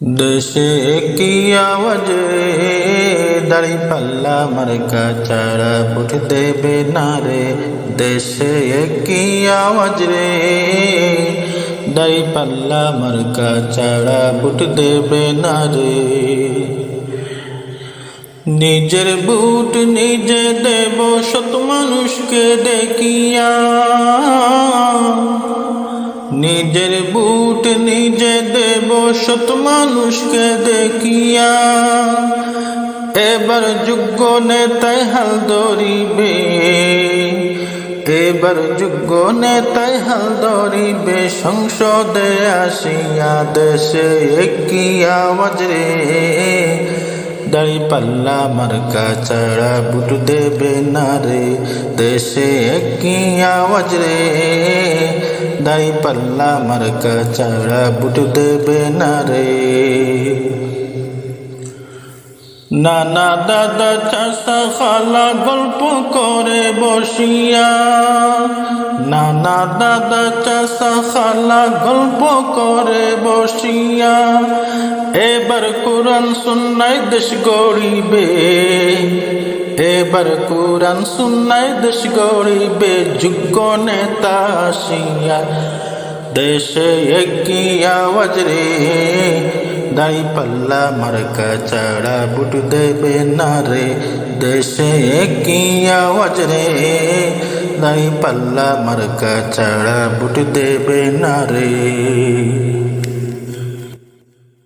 দেশে কি আওয়াজ দাড়ি পাল্লা মার্কা চারা বুট দেবে না রে দেশে কি আওয়াজ রে দাড়ি পাল্লা মার্কা চারা বুট দেবে না রে নিজের বুট নিজে দেব শত মানুষকে দেখিয়া নিজের বুট নিজে দেব শত মানুষকে দেখিয়া। এবার যোগ্য নেতায় হাল ধরিবে, এবার যোগ্য নেতায় হাল ধরিবে, সংসদে আসিয়া দেশে কি আওয়াজ। রে দাড়ি পাল্লা মার্কা চাড়া বুট দেবে না রে, দেশে কি আওয়াজ রে। দাড়ি পাল্লা মার্কা চাড়া বুট দেবে না রে নানা দাদা চাষা খালা গল্প করে বসিয়া নানা দাদা চাষা খালা গল্প করে বসিয়া এবার কোরআন সুন্নায় দেশ এবার কোরআন সুন্নায় দেশ গড়িবে যোগ্য নেতা আসিয়া দেশে একই আওয়াজ রে, দাই পাল্লা মার্কা চাড়া বুট দেবে না রে। দেশে একই আওয়াজ রে, দাই পাল্লা মার্কা চাড়া বুট দেবে না রে।